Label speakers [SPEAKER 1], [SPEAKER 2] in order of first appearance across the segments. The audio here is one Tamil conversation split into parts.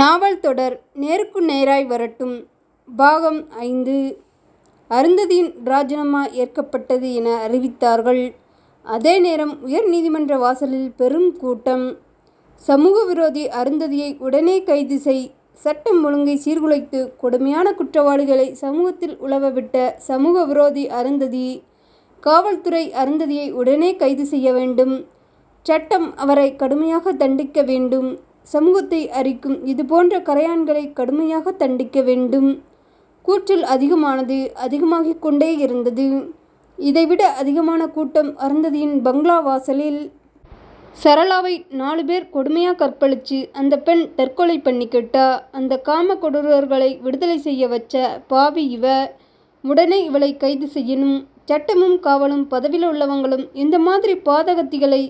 [SPEAKER 1] நாவல் தொடர் நேருக்கு நேராய் வரட்டும். பாகம் ஐந்து. அருந்ததியின் ராஜினாமா ஏற்கப்பட்டது என அறிவித்தார்கள். அதே நேரம் உயர் நீதிமன்ற வாசலில் பெரும் கூட்டம். சமூக விரோதி அருந்ததியை உடனே கைது செய் சட்டம் ஒழுங்கை சீர்குலைத்து கொடுமையான குற்றவாளிகளை சமூகத்தில் உழவவிட்ட சமூக விரோதி அருந்ததி காவல்துறை அருந்ததியை உடனே கைது செய்ய வேண்டும். சட்டம் அவரை கடுமையாக தண்டிக்க வேண்டும். சமூகத்தை அரிக்கும் இதுபோன்ற கரையான்களை கடுமையாக தண்டிக்க வேண்டும். கூச்சல் அதிகமானது அதிகமாகிக் கொண்டே இருந்தது. இதைவிட அதிகமான கூட்டம் அருந்ததியின் பங்களா வாசலில். சரளாவை நாலு பேர் கொடுமையாக கற்பழிச்சு அந்த பெண் தற்கொலை பண்ணிக்கிட்டா அந்த காம கொடூரர்களை விடுதலை செய்ய வச்ச பாவி இவ. உடனே இவளை கைது செய்யணும். சட்டமும் காவலும் பதவியில் உள்ளவங்களும் இந்த மாதிரி பாதகத்திகளை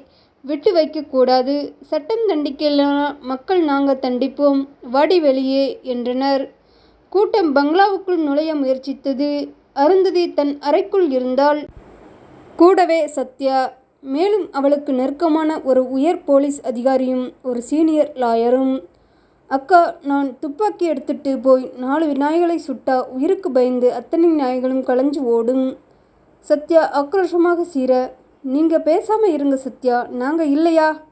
[SPEAKER 1] விட்டு வைக்கக்கூடாது. சட்டம் தண்டிக்கலைன்னா மக்கள் நாங்கள் தண்டிப்போம். வாடி வெளியே என்றனர். கூட்டம் பங்களாவுக்குள் நுழைய முயற்சித்தது. அருந்ததி தன் அறைக்குள் இருந்தால் கூடவே சத்யா. மேலும் அவளுக்கு நெருக்கமான ஒரு உயர் போலீஸ் அதிகாரியும் ஒரு சீனியர் லாயரும். அக்கா நான் துப்பாக்கி எடுத்துட்டு போய் நாலு விநாயகளை சுட்டா உயிருக்கு பயந்து அத்தனை நாய்களும் களைஞ்சு ஓடும். சத்யா ஆக்ரோஷமாக சீர நீங்கள் பேசாமல் இருங்க சத்யா. நாங்கள் இல்லையா?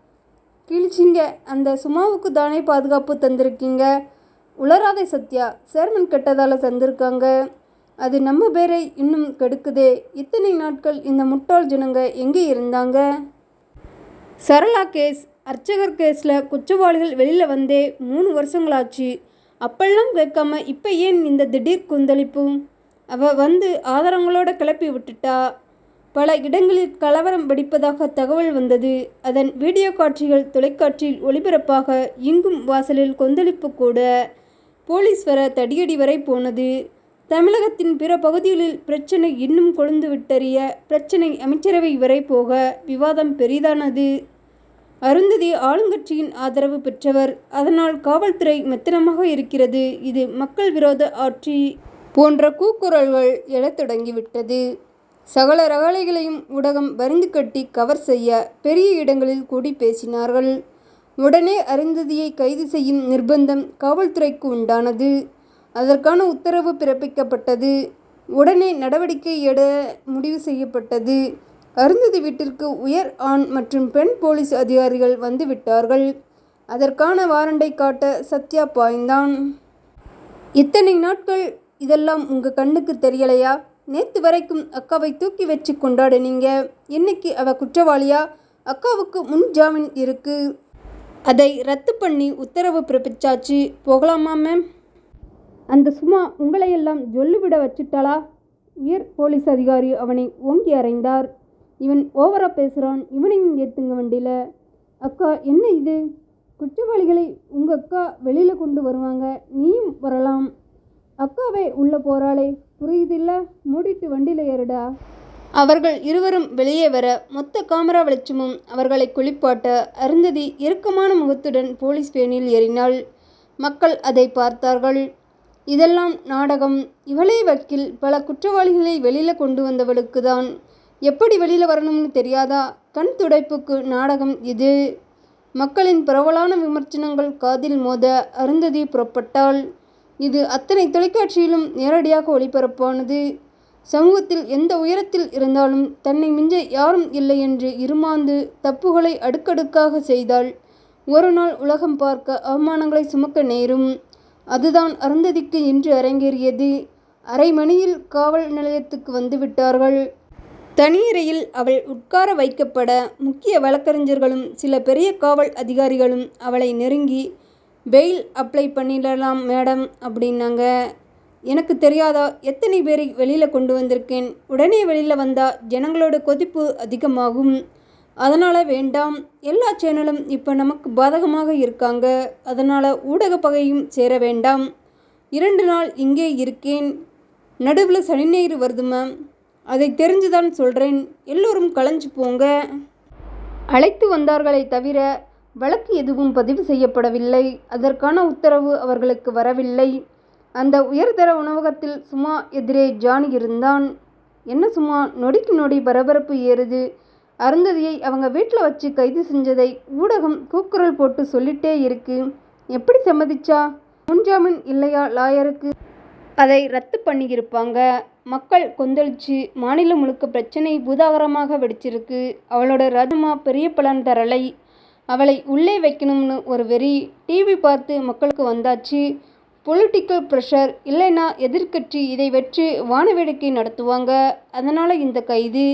[SPEAKER 1] கிழிச்சிங்க. அந்த சுமாவுக்கு தானே பாதுகாப்பு தந்திருக்கீங்க? உளராதே சத்யா. சேர்மன் கெட்டதால் தந்திருக்காங்க. அது நம்ம பேரை இன்னும் கெடுக்குதே. இத்தனை நாட்கள் இந்த முட்டாள் ஜனங்க எங்கே இருந்தாங்க? சரளா கேஸ். அர்ச்சகர் கேஸில் குற்றவாளிகள் வெளியில் வந்தே மூணு வருஷங்களாச்சு. அப்பெல்லாம் கேட்காம இப்போ ஏன் இந்த திடீர் கொந்தளிப்பு? அவ வந்து ஆதாரங்களோட கிளப்பி விட்டுட்டா? பல இடங்களில் கலவரம் வெடிப்பதாக தகவல் வந்தது. அதன் வீடியோ காட்சிகள் தொலைக்காட்சியில் ஒளிபரப்பாக இங்கும் வாசலில் கொந்தளிப்பு கூட. போலீஸ் வர தடியடி வரை போனது. தமிழகத்தின் பிற பகுதிகளில் பிரச்சனை இன்னும் கொழுந்து விட்டறிய பிரச்சனை அமைச்சரவை வரை போக விவாதம் பெரிதானது. அருந்ததி ஆளுங்கட்சியின் ஆதரவு பெற்றவர். அதனால் காவல்துறை மெத்தனமாக இருக்கிறது. இது மக்கள் விரோத ஆட்சி போன்ற கூக்குரல்கள் எழத் தொடங்கிவிட்டது. சகல ரகளைகளையும் ஊடகம் வரிந்து கட்டி கவர் செய்ய பெரிய இடங்களில் கூடி பேசினார்கள். உடனே அருந்ததியை கைது செய்யும் நிர்பந்தம் காவல்துறைக்கு உண்டானது. அதற்கான உத்தரவு பிறப்பிக்கப்பட்டது. உடனே நடவடிக்கை எட முடிவு செய்யப்பட்டது. அருந்ததி வீட்டிற்கு உயர் ஆண் மற்றும் பெண் போலீஸ் அதிகாரிகள் வந்து விட்டார்கள். அதற்கான வாரண்டை காட்ட சத்யா பாய்ந்தான். இத்தனை நாட்கள் இதெல்லாம் உங்கள் கண்ணுக்கு தெரியலையா? நேற்று வரைக்கும் அக்காவை தூக்கி வச்சு கொண்டாடுனீங்க. இன்னைக்கு அவ குற்றவாளியா? அக்காவுக்கு முன் ஜாமீன் இருக்கு. அதை ரத்து பண்ணி உத்தரவு பிறப்பிச்சாச்சு. போகலாமா மேம் அந்த சும்மா உங்களையெல்லாம் ஜொல்லுவிட வச்சுட்டாளா? உயர் போலீஸ் அதிகாரி அவனை ஓங்கி அறைந்தார். இவன் ஓவரா பேசுகிறான் இவனையும் ஏற்றுங்க வண்டியில். அக்கா என்ன இது? குற்றவாளிகளை உங்கள் அக்கா வெளியில் கொண்டு வருவாங்க. நீயும் வரலாம். அக்காவே உள்ளே போகிறாளே புரியுதில்ல? மூடிட்டு வண்டியில் ஏறுடா. அவர்கள் இருவரும் வெளியே வர மொத்த காமரா வெளிச்சமும் அவர்களை குளிப்பாட்ட அருந்ததி இறுக்கமான முகத்துடன் போலீஸ் வேனில் ஏறினாள். மக்கள் அதை பார்த்தார்கள். இதெல்லாம் நாடகம். இவளே வக்கீல் பல குற்றவாளிகளை வெளியில் கொண்டு வந்தவளுக்கு தான் எப்படி வெளியில் வரணும்னு தெரியாதா? கண் துடைப்புக்கு நாடகம் இது. மக்களின் பரவலான விமர்சனங்கள் காதில் மோத அருந்ததி புறப்பட்டாள். இது அத்தனை தொலைக்காட்சியிலும் நேரடியாக ஒளிபரப்பானது. சமூகத்தில் எந்த உயரத்தில் இருந்தாலும் தன்னை மிஞ்ச யாரும் இல்லை என்று இருமாந்து தப்புகளை அடுக்கடுக்காக செய்தால் ஒரு நாள் உலகம் பார்க்க அவமானங்களை சுமக்க நேரும். அதுதான் அருந்ததிக்கு இன்று அரங்கேறியது. அரை மணியில் காவல் நிலையத்துக்கு வந்து விட்டார்கள். தனியறையில் அவள் உட்கார வைக்கப்பட முக்கிய வழக்கறிஞர்களும் சில பெரிய காவல் அதிகாரிகளும் அவளை நெருங்கி பெயில் அப்ளை பண்ணிடலாம் மேடம் அப்படின்னாங்க. எனக்கு தெரியாதா எத்தனை பேரை வெளியில் கொண்டு வந்திருக்கேன்? உடனே வெளியில் வந்தால் ஜனங்களோட கொதிப்பு அதிகமாகும். அதனால் வேண்டாம். எல்லா சேனலும் இப்போ நமக்கு பாதகமாக இருக்காங்க. அதனால் ஊடக பகையும் சேர வேண்டாம். இரண்டு நாள் இங்கே இருக்கேன். நடுவில் சனி ஞாயிறு வருது மேம் அதை தெரிஞ்சுதான் சொல்கிறேன் எல்லோரும் களைஞ்சு போங்க. அழைத்து வந்தார்களை தவிர வழக்கு எதுவும் பதிவு செய்யப்படவில்லை. அதற்கான உத்தரவு அவர்களுக்கு வரவில்லை. அந்த உயர்தர உணவகத்தில் சுமா எதிரே ஜானி இருந்தான். என்ன சும்மா நொடிக்கு நொடி பரபரப்பு ஏறுது. அருந்ததியை அவங்க வீட்டில் வச்சு கைது செஞ்சதை ஊடகம் கூக்குரல் போட்டு சொல்லிட்டே இருக்கு. எப்படி சம்மதிச்சா? முன்ஜாமீன் இல்லையா லாயருக்கு? அதை ரத்து பண்ணியிருப்பாங்க. மக்கள் கொந்தளிச்சு மாநிலம் முழுக்க பிரச்சனை பூதாகரமாக வெடிச்சிருக்கு. அவளோட ரஜமா பெரிய பலன் தரலை அவளை உள்ளே வைக்கணும்னு ஒரு வெறி டிவி பார்த்து மக்களுக்கு வந்தாச்சு. பொலிட்டிக்கல் ப்ரெஷர் இல்லைன்னா எதிர்க்கட்சி இதை வச்சு வானவேடிக்கை நடத்துவாங்க. அதனால் இந்த கைது.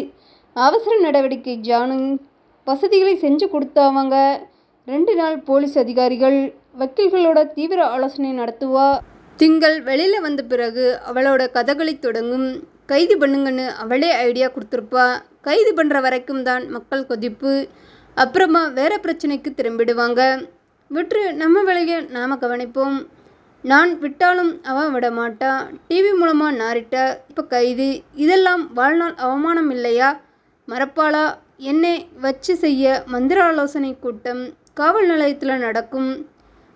[SPEAKER 1] அவசர நடவடிக்கை ஜாமீன் வசதிகளை செஞ்சு கொடுத்தாவாங்க. ரெண்டு நாள் போலீஸ் அதிகாரிகள் வக்கீல்களோட தீவிர ஆலோசனை நடத்துவா. திங்கள் வெளியில் வந்த பிறகு அவளோட கதகளி தொடங்கும். கைது பண்ணுங்கன்னு அவளே ஐடியா கொடுத்துருப்பா. கைது பண்ணுற வரைக்கும் தான் மக்கள் கொதிப்பு. அப்புறமா வேற பிரச்சனைக்கு திரும்பிடுவாங்க. விட்டு நம்ம வேலையை நாம் கவனிப்போம். நான் விட்டாலும் அவன் விட மாட்டான் டிவி மூலமாக நாரிட்ட இப்போ கைது. இதெல்லாம் வாழ்நாள் அவமானம் இல்லையா? மறப்பாளா? என்னை வச்சு செய்ய மந்திர ஆலோசனை கூட்டம் காவல் நிலையத்தில் நடக்கும்.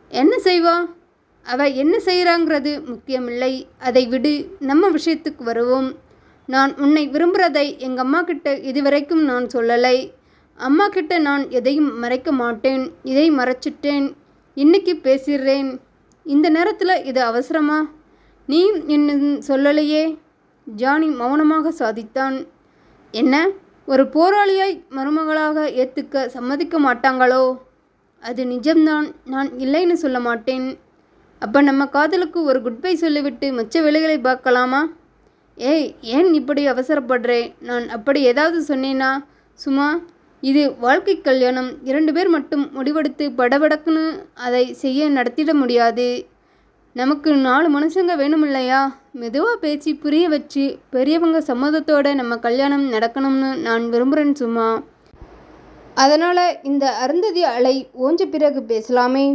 [SPEAKER 1] என்ன செய்வா? அவ என்ன செய்கிறாங்கிறது முக்கியமில்லை. அதை விடு. நம்ம விஷயத்துக்கு வருவோம். நான் உன்னை விரும்புகிறதை எங்கள் அம்மா கிட்ட இதுவரைக்கும் நான் சொல்லலை. அம்மா கிட்ட நான் எதையும் மறைக்க மாட்டேன். இதை மறைச்சிட்டேன். இன்னைக்கு பேசிடுறேன் இந்த நேரத்தில் இது அவசரமா? நீ என்ன சொல்லலையே. ஜானி மௌனமாக சாதித்தான். என்ன? ஒரு போராளியாய் மருமகளாக ஏற்றுக்க சம்மதிக்க மாட்டாங்களோ? அது நிஜம்தான். நான் இல்லைன்னு சொல்ல மாட்டேன். அப்போ நம்ம காதலுக்கு ஒரு குட் பை சொல்லிவிட்டு மற்ற வேலைகளை பார்க்கலாமா? ஏய் ஏன் இப்படி அவசரப்படுறே? நான் அப்படி ஏதாவது சொன்னேனா? சும்மா இது வாழ்க்கை கல்யாணம். இரண்டு பேர் மட்டும் முடிவெடுத்து படபடக்குன்னு அதை செய்ய நடத்திட முடியாது. நமக்கு நாலு மனுஷங்க வேணுமில்லையா? மெதுவாக பேச்சு புரிய வச்சு பெரியவங்க சம்மதத்தோடு நம்ம கல்யாணம் நடக்கணும்னு நான் விரும்புகிறேன் சும்மா. அதனால் இந்த அருந்ததி அலை ஓஞ்ச பிறகு பேசலாமே.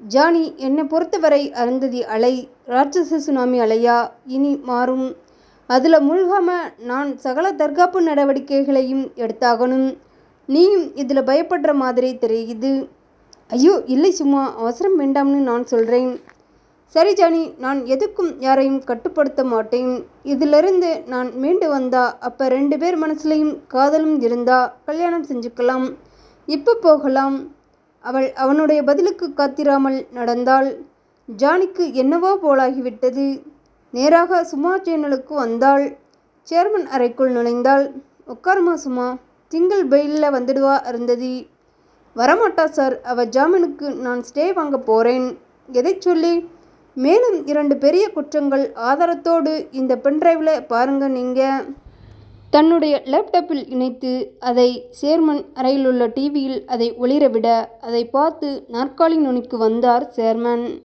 [SPEAKER 1] ஜானி என்னை பொறுத்தவரை அருந்ததி அலை ராட்சச சுனாமி அலையா? இனி மாறும். அதில் மூழ்காமல் நான் சகல தற்காப்பு நடவடிக்கைகளையும் எடுத்தாகணும். நீயும் இதில் பயப்படுற மாதிரி தெரியுது. ஐயோ இல்லை சும்மா அவசரம் வேண்டாம்னு நான் சொல்கிறேன் சரி ஜானி நான் எதுக்கும் யாரையும் கட்டுப்படுத்த மாட்டேன். இதிலிருந்து நான் மீண்டு வந்தா அப்போ ரெண்டு பேர் மனசுலையும் காதலும் இருந்தா கல்யாணம் செஞ்சுக்கலாம். இப்போ போகலாம். அவள் அவனுடைய பதிலுக்கு காத்திராமல் நடந்தாள். ஜானிக்கு என்னவோ போலாகிவிட்டது. நேராக சுமா சேனலுக்கு வந்தாள். சேர்மன் அறைக்குள் நுழைந்தாள். உட்காருமா சுமா திங்கள் பெயிலில் வந்துடுவா அருந்ததி. வரமாட்டா சார். அவ ஜாமீனுக்கு நான் ஸ்டே வாங்க போகிறேன் எதை சொல்லி? மேலும் இரண்டு பெரிய குற்றங்கள். ஆதாரத்தோடு இந்த பென்ட்ரைவில் பாருங்கள் நீங்கள் தன்னுடைய லேப்டாப்பில் இணைத்து அதை சேர்மன் அறையிலுள்ள டிவியில் அதை ஒளிரவிட அதை பார்த்து நாற்காலி நுனிக்கு வந்தார் சேர்மன்.